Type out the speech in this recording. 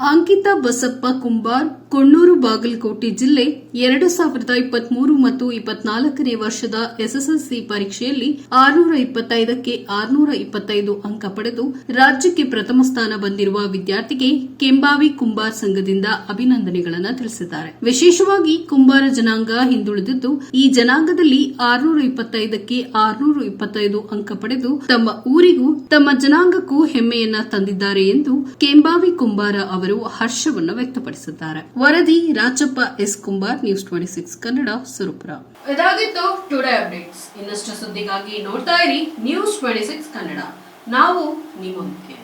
ಅಂಕಿತ ಬಸಪ್ಪ ಕುಂಬಾರ್, ಕೊಣ್ಣೂರು ಬಾಗಲಕೋಟೆ ಜಿಲ್ಲೆ ಎರಡು ಸಾವಿರದ ಇಪ್ಪತ್ಮೂರು ಮತ್ತು ಇಪ್ಪತ್ನಾಲ್ಕನೇ ವರ್ಷದ ಎಸ್ಎಸ್ಎಲ್ಸಿ ಪರೀಕ್ಷೆಯಲ್ಲಿ ಆರುನೂರ ಇಪ್ಪತ್ತೈದಕ್ಕೆ ಆರುನೂರ ಇಪ್ಪತ್ತೈದು ಅಂಕ ಪಡೆದು ರಾಜ್ಯಕ್ಕೆ ಪ್ರಥಮ ಸ್ಥಾನ ಬಂದಿರುವ ವಿದ್ಯಾರ್ಥಿಗೆ ಕೆಂಬಾವಿ ಕುಂಬಾರ್ ಸಂಘದಿಂದ ಅಭಿನಂದನೆಗಳನ್ನು ತಿಳಿಸಿದ್ದಾರೆ. ವಿಶೇಷವಾಗಿ ಕುಂಬಾರ ಜನಾಂಗ ಹಿಂದುಳಿದಿದ್ದು, ಈ ಜನಾಂಗದಲ್ಲಿ ಆರುನೂರ ಇಪ್ಪತ್ತೈದಕ್ಕೆ ಆರುನೂರ ಇಪ್ಪತ್ತೈದು ಅಂಕ ಪಡೆದು ತಮ್ಮ ಊರಿಗೂ ತಮ್ಮ ಜನಾಂಗಕ್ಕೂ ಹೆಮ್ಮೆಯನ್ನ ತಂದಿದ್ದಾರೆ ಎಂದು ಕೆಂಬಾವಿ ಕುಂಬಾರ ಅವರು ಹರ್ಷವನ್ನು ವ್ಯಕ್ತಪಡಿಸಿದ್ದಾರೆ. ವರದಿ, Rajappa S. Kumbar news twenty six Kannada, Surapur. ಇದಾಗಿತ್ತು ಟುಡೇ ಅಪ್ಡೇಟ್ಸ್ ಇನ್ನಷ್ಟು ಸುದ್ದಿಗಾಗಿ ನೋಡ್ತಾ ಇರಿ ನ್ಯೂಸ್ ಟ್ವೆಂಟಿ ಸಿಕ್ಸ್ ಕನ್ನಡ. ನಾವು ನಿಮ್ಮೊಂದಿಗೆ